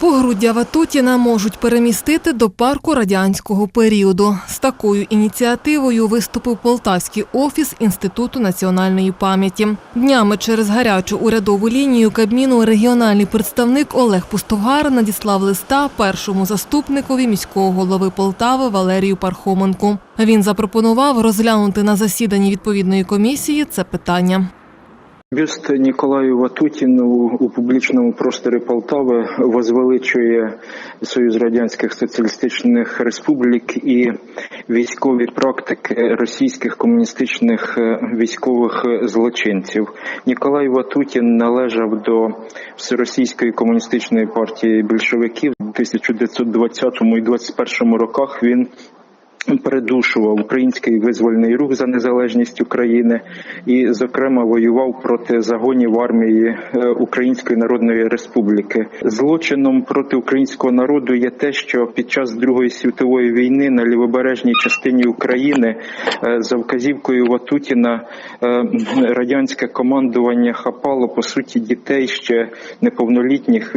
Погруддя Ватутіна можуть перемістити до парку радянського періоду. З такою ініціативою виступив Полтавський офіс Інституту національної пам'яті. Днями через гарячу урядову лінію Кабміну регіональний представник Олег Пустовгар надіслав листа першому заступникові міського голови Полтави Валерію Пархоменку. Він запропонував розглянути на засіданні відповідної комісії це питання. Бюст Ніколаю Ватутіну у публічному просторі Полтави возвеличує Союз Радянських Соціалістичних Республік і військові практики російських комуністичних е, військових злочинців. Ніколай Ватутін належав до Всеросійської комуністичної партії більшовиків у 1920 і 21 роках. Він Передушував український визвольний рух за незалежність України і, зокрема, воював проти загонів армії е, Української Народної Республіки. Злочином проти українського народу є те, що під час Другої світової війни на лівобережній частині України е, за вказівкою Ватутіна е, радянське командування хапало по суті дітей ще неповнолітніх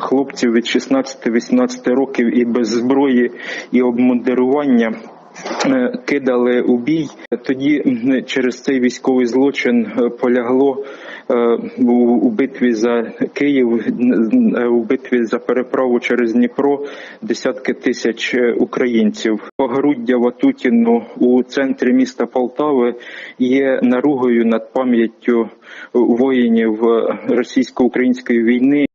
хлопців від 16-18 років і без зброї і обмундирування. Е, Кидали у бій. Тоді через цей військовий злочин е, полягло е, у битві за Київ, у битві за переправу через Дніпро десятки тисяч українців. Погруддя Ватутіну у центрі міста Полтави є наругою над пам'яттю воїнів російсько-української війни.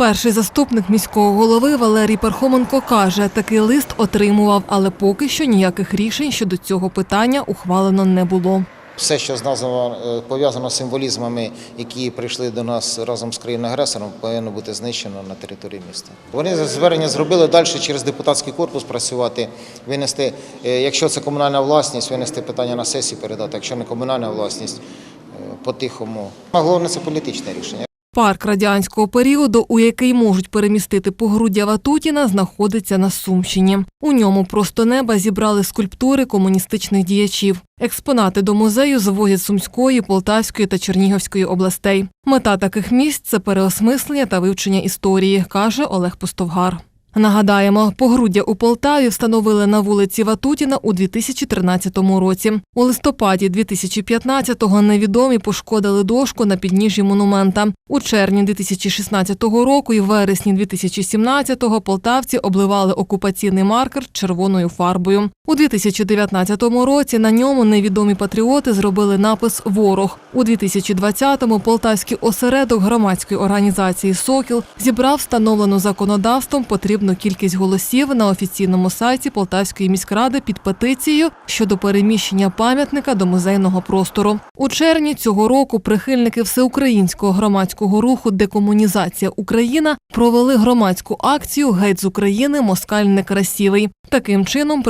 Перший заступник міського голови Валерій Пархоменко каже, такий лист отримував, але поки що ніяких рішень щодо цього питання ухвалено не було. Все, що е, пов'язано з символізмами, які прийшли до нас разом з країною-агресором, повинно бути знищено на території міста. Вони звернення зробили далі через депутатський корпус працювати, винести, е, якщо це комунальна власність, винести питання на сесії, передати. Якщо не комунальна власність, е, по-тихому. Головне це політичне рішення. Парк радянського періоду, у який можуть перемістити погруддя Ватутіна, знаходиться на Сумщині. У ньому просто неба зібрали скульптури комуністичних діячів. Експонати до музею завозять Сумської, Полтавської та Чернігівської областей. Мета таких місць це переосмислення та вивчення історії, каже Олег Пустовгар. Нагадаємо, погруддя у Полтаві встановили на вулиці Ватутіна у 2013 році. У листопаді 2015-го невідомі пошкодили дошку на підніжжі монумента. У червні 2016 року і вересні 2017-го полтавці обливали окупаційний маркер червоною фарбою. У 2019 році на ньому невідомі патріоти зробили напис Ворог. У 2020-му полтавський осередок громадської організації Сокіл зібрав встановлену законодавством потрібну кількість голосів на офіційному сайті Полтавської міськради під петицією щодо переміщення пам'ятника до музейного простору. У червні цього року прихильники всеукраїнського громадського руху Декомунізація Україна провели громадську акцію Геть з України Москаль некрасивий. Таким чином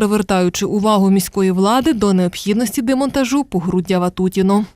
привертаючи увагу міської влади до необхідності демонтажу погруддя Ватутіну.